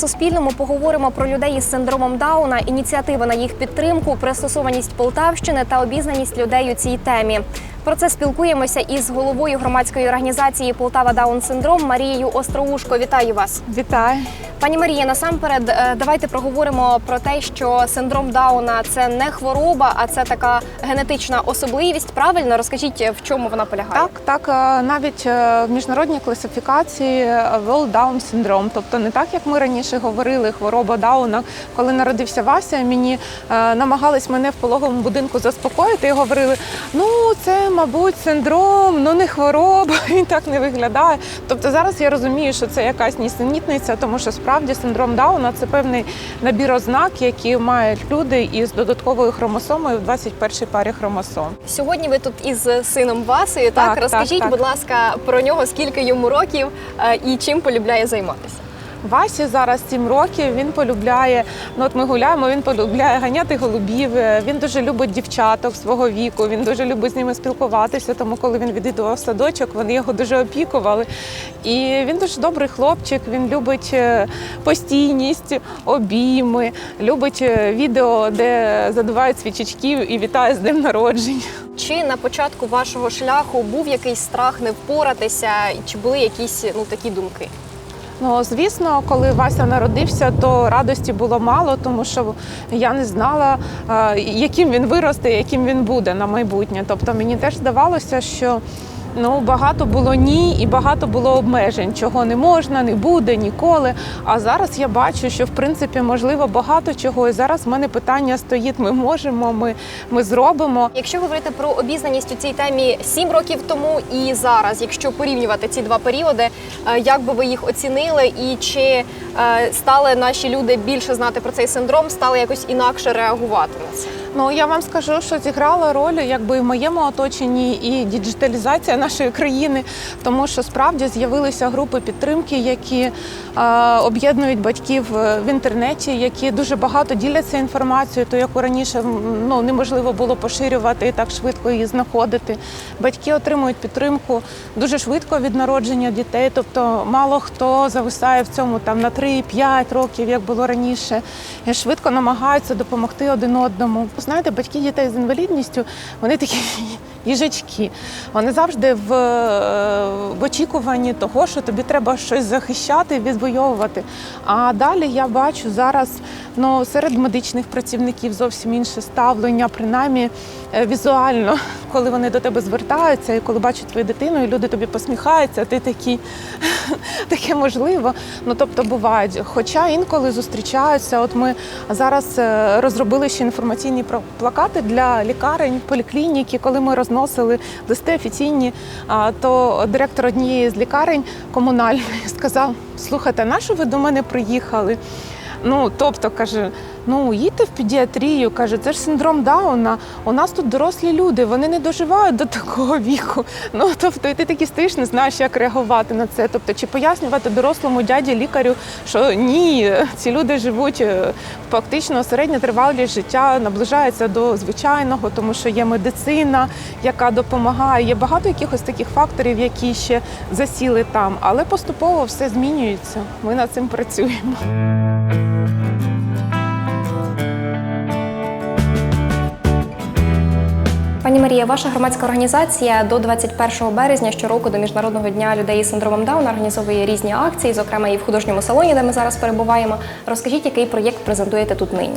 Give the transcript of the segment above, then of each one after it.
Суспільному поговоримо про людей із синдромом Дауна, ініціативи на їх підтримку, пристосованість Полтавщини та обізнаність людей у цій темі. Про це спілкуємося із головою громадської організації Полтава Даун Синдром Марією Остроушко. Вітаю вас, Вітаю. пані Марія. Насамперед, е, давайте проговоримо про те, що синдром Дауна це не хвороба, а це така генетична особливість. Правильно розкажіть, в чому вона полягає? Так, так, е, навіть е, в міжнародній класифікації World Down Syndrome, тобто не так, як ми раніше говорили, хвороба Дауна. Коли народився Вася, мені намагались мене в пологовому будинку заспокоїти і говорили: ну це, мабуть, синдром, ну не хвороба, він так не виглядає. Тобто зараз я розумію, що це якась нісенітниця, тому що справді синдром Дауна це певний набір ознак, які мають люди із додатковою хромосомою в 21-й парі хромосом. Сьогодні ви тут із сином Васею. Так, Так, розкажіть, так, так. будь ласка, про нього, скільки йому років е, і чим полюбляє займатися. Васі зараз 7 років. Він полюбляє. Ну от ми гуляємо. Він полюбляє ганяти голубів. е, Він дуже любить дівчаток свого віку. Він дуже любить з ними спілкуватися. Тому, коли він відвідував садочок, вони його дуже опікували. І він дуже добрий хлопчик. Він любить е, постійність, обійми, любить е, відео, де задувають свічечків і вітає з днем народження. Чи на початку вашого шляху був якийсь страх не впоратися, чи були якісь ну такі думки? Ну, звісно, коли Вася народився, то радості було мало, тому що я не знала, е, яким він виросте, яким він буде на майбутнє. Тобто мені теж здавалося, що ну, багато було ні і багато було обмежень, чого не можна, не буде ніколи. А зараз я бачу, що в принципі можливо багато чого. І зараз в мене питання стоїть: ми можемо, ми, ми зробимо. Якщо говорити про обізнаність у цій темі сім років тому і зараз, якщо порівнювати ці два періоди, е, як би ви їх оцінили, і чи стали наші люди більше знати про цей синдром, стали якось інакше реагувати на це? Ну я вам скажу, що зіграла роль якби в моєму оточенні і діджиталізація нашої країни, тому що справді з'явилися групи підтримки, які е, об'єднують батьків е, в інтернеті, які дуже багато діляться інформацією, то яку раніше ну неможливо було поширювати і так швидко її знаходити. Батьки отримують підтримку дуже швидко від народження дітей, тобто мало хто зависає в цьому там на 3-5 років, як було раніше, і швидко намагаються допомогти один одному. Знаєте, батьки дітей з інвалідністю, вони такі їжачки. Вони завжди в, е, в очікуванні того, що тобі треба щось захищати, відвоювати. А далі я бачу зараз ну, серед медичних працівників зовсім інше ставлення, принаймні е, візуально, коли вони до тебе звертаються, і коли бачать твою дитину, і люди тобі посміхаються, ти такий таке можливо. Ну тобто бувають. Хоча інколи зустрічаються. От ми зараз е, розробили ще інформаційні плакати для лікарень, поліклініки. Коли ми розносили листи офіційні, то директор однієї з лікарень комунальної сказав: слухайте, на що ви до мене приїхали? Ну, тобто, каже, ну їдьте в педіатрію, каже, це ж синдром Дауна. У нас тут дорослі люди, вони не доживають до такого віку. Ну тобто, і ти такий стоїш, не знаєш, як реагувати на це. Тобто, чи пояснювати дорослому дяді лікарю, що ні, ці люди живуть е, фактично середня тривалість життя наближається до звичайного, тому що є медицина, яка допомагає. Є багато якихось таких факторів, які ще засіли там, але поступово все змінюється. Ми над цим працюємо. Пані Марія, ваша громадська організація до 21 березня щороку до міжнародного дня людей із синдромом Дауна організовує різні акції, зокрема і в художньому салоні, де ми зараз перебуваємо. Розкажіть, який проєкт презентуєте тут нині?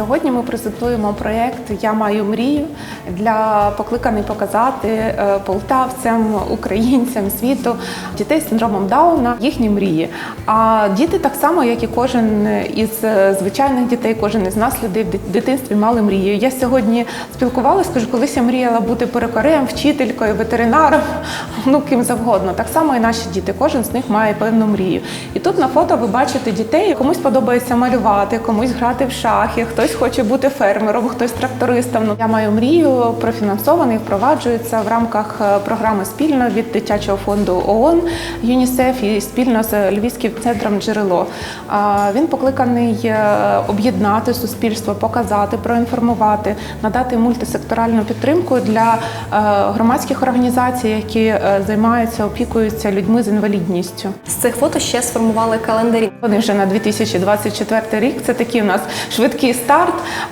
Сьогодні ми презентуємо проєкт Я маю мрію для покликаний показати е, полтавцям, українцям світу дітей з синдромом Дауна їхні мрії. А діти так само, як і кожен із е, звичайних дітей, кожен із нас людей в дитинстві мали мрію. Я сьогодні спілкувалася, кажу, колись я мріяла бути перукарем, вчителькою, ветеринаром, ну ким завгодно. Так само і наші діти. Кожен з них має певну мрію. І тут на фото ви бачите дітей, комусь подобається малювати, комусь грати в шахи, хтось хтось хоче бути фермером, хтось трактористом. Ну, я маю мрію, профінансований, впроваджується в рамках е, програми спільно від дитячого фонду ООН ЮНІСЕФ і спільно з Львівським центром джерело. Він покликаний е, об'єднати суспільство, показати, проінформувати, надати мультисекторальну підтримку для е, громадських організацій, які займаються, опікуються людьми з інвалідністю. З цих фото ще сформували календарі. Вони вже на 2024 рік. Це такий у нас швидкий старт.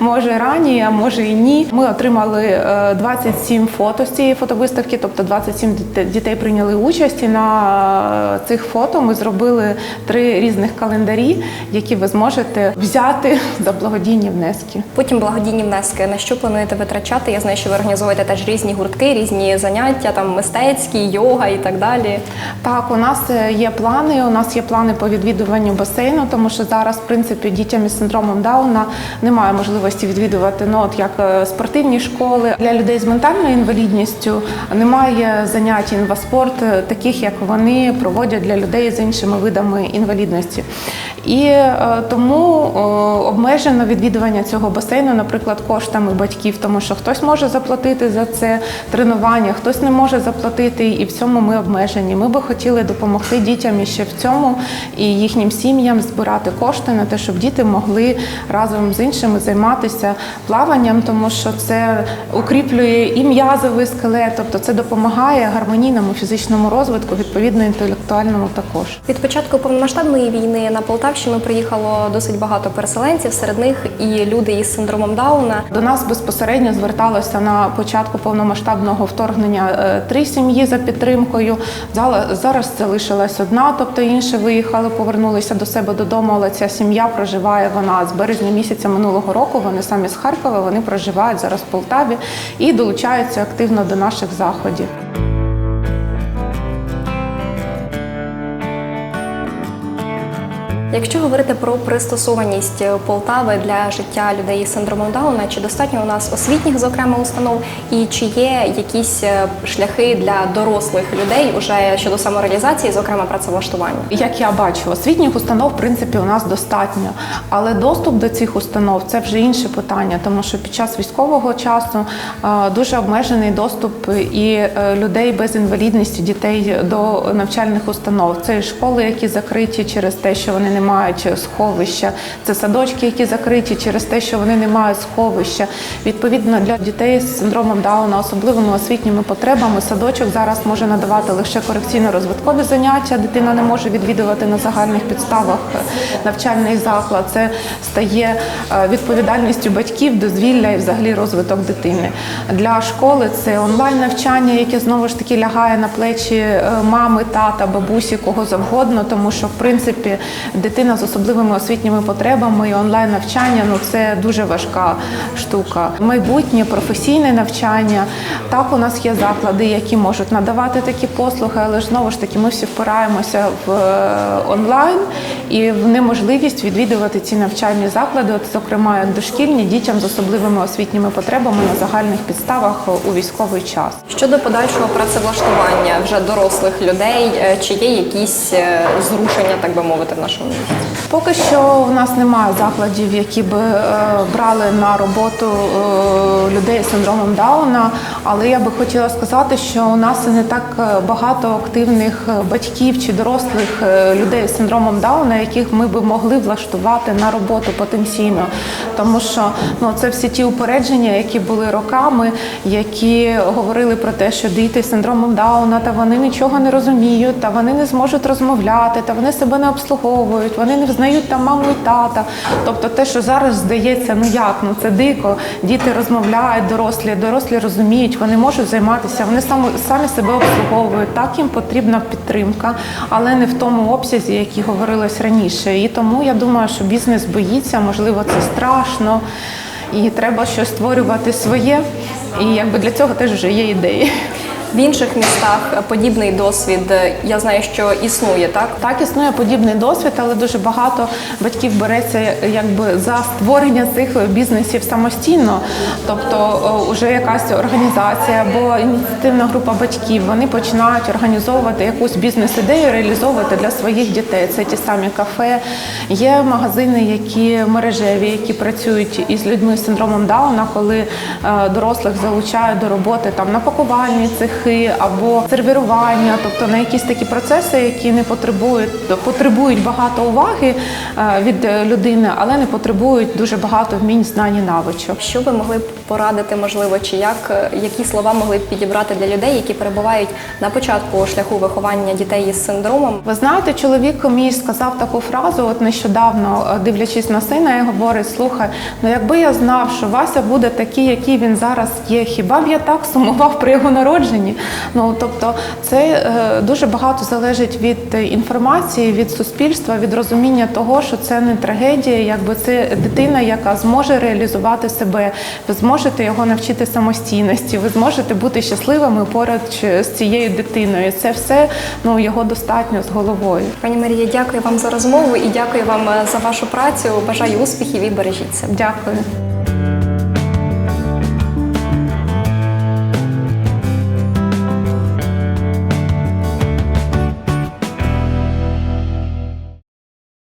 Може рані, а може і ні. Ми отримали е, 27 фото з цієї фотовиставки, тобто 27 дітей прийняли участь. І на е, цих фото ми зробили три різних календарі, які ви зможете взяти за благодійні внески. Потім благодійні внески. На що плануєте витрачати? Я знаю, що ви організовуєте теж різні гуртки, різні заняття, там мистецькі, йога і так далі. Так, у нас е, є плани. У нас є плани по відвідуванню басейну, тому що зараз, в принципі, дітям із синдромом Дауна немає можливості відвідувати ну, от як е, спортивні школи. Для людей з ментальною інвалідністю немає занять інваспорт, е, таких як вони проводять для людей з іншими видами інвалідності. І е, тому обмежено відвідування цього басейну, наприклад, коштами батьків, тому що хтось може заплатити за це тренування, хтось не може заплатити, і в цьому ми обмежені. Ми би хотіли допомогти дітям іще в цьому і їхнім сім'ям збирати кошти на те, щоб діти могли разом з іншими займатися плаванням, тому що це укріплює і м'язовий скелет, тобто це допомагає гармонійному фізичному розвитку, відповідно інтелектуальному також. Від початку повномасштабної війни на Полтавщину приїхало досить багато переселенців. Серед них і люди із синдромом Дауна. До нас безпосередньо зверталося на початку повномасштабного вторгнення е, три сім'ї за підтримкою. Зараз залишилась одна, тобто інші виїхали, повернулися до себе додому. Але ця сім'я проживає вона з березня місяця минулого року. Вони самі з Харкова, вони проживають зараз в Полтаві і долучаються активно до наших заходів. Якщо говорити про пристосованість Полтави для життя людей із синдромом Дауна, чи достатньо у нас освітніх, зокрема, установ, і чи є якісь е, шляхи для дорослих людей уже щодо самореалізації, зокрема працевлаштування? Як я бачу, освітніх установ в принципі у нас достатньо, але доступ до цих установ це вже інше питання, тому що під час військового часу е, дуже обмежений доступ і е, людей без інвалідності, дітей до навчальних установ. Це і школи, які закриті через те, що вони не мають сховища. Це садочки, які закриті через те, що вони не мають сховища. Відповідно для дітей з синдромом Дауна, особливими освітніми потребами, садочок зараз може надавати лише корекційно-розвиткові заняття. Дитина не може відвідувати на загальних підставах навчальний заклад. Це стає е, відповідальністю батьків, дозвілля і взагалі розвиток дитини. Для школи це онлайн навчання, яке знову ж таки лягає на плечі е, мами, тата, бабусі, кого завгодно, тому що в принципі дитина з особливими освітніми потребами і онлайн навчання ну це дуже важка штука. Майбутнє професійне навчання. Так, у нас є заклади, які можуть надавати такі послуги, але знову ж таки ми всі впираємося в е, онлайн і в неможливість відвідувати ці навчальні заклади, от, зокрема дошкільні дітям з особливими освітніми потребами на загальних підставах у військовий час. Щодо подальшого працевлаштування вже дорослих людей, е, чи є якісь е, зрушення, так би мовити, в нашому? Поки що в нас немає закладів, які би е, брали на роботу е, людей з синдромом Дауна. Але я би хотіла сказати, що у нас не так е, багато активних батьків чи дорослих людей з синдромом Дауна, яких ми би могли влаштувати на роботу потенційно. Тому що ну це всі ті упередження, які були роками, які говорили про те, що діти з синдромом Дауна та вони нічого не розуміють, та вони не зможуть розмовляти, та вони себе не обслуговують, вони не взнають там маму і тата. Тобто, те, що зараз здається, ну як ну це дико. Діти розмовляють, дорослі, дорослі розуміють, вони можуть займатися, вони самі, самі себе обслуговують. Так їм потрібна підтримка, але не в тому обсязі, який говорилось раніше. І тому я думаю, що бізнес боїться, можливо, це страшно, і треба щось створювати своє. І якби для цього теж вже є ідеї. В інших містах подібний досвід? Я знаю, що існує, так? Так, існує подібний досвід, але дуже багато батьків береться якби за створення цих бізнесів самостійно. Тобто, вже якась організація або ініціативна група батьків вони починають організовувати якусь бізнес-ідею, реалізовувати для своїх дітей. Це ті самі кафе. Є магазини, які мережеві, які працюють із людьми з синдромом Дауна, коли е, дорослих залучають до роботи там на пакувальні цехи або сервірування, тобто на якісь такі процеси, які не потребують потребують багато уваги е, від людини, але не потребують дуже багато вмінь, знань і навичок. Що ви могли б порадити, можливо, чи як е, які слова могли б підібрати для людей, які перебувають на початку шляху виховання дітей із синдромом? Ви знаєте, чоловік мій сказав таку фразу, от нещодавно, е, дивлячись на сина, і говорить: слухай, ну якби я знав, що Вася буде такий, який він зараз є, хіба б я так сумував при його народженні? Ну тобто, це е, дуже багато залежить від е, інформації, від суспільства, від розуміння того, що це не трагедія, якби це дитина, яка зможе реалізувати себе. Ви зможете його навчити самостійності, ви зможете бути щасливими поряд з цією дитиною. Це все ну його достатньо з головою. Пані Марія, дякую вам за розмову і дякую вам е, за вашу працю. Бажаю успіхів і бережіть себе. Дякую.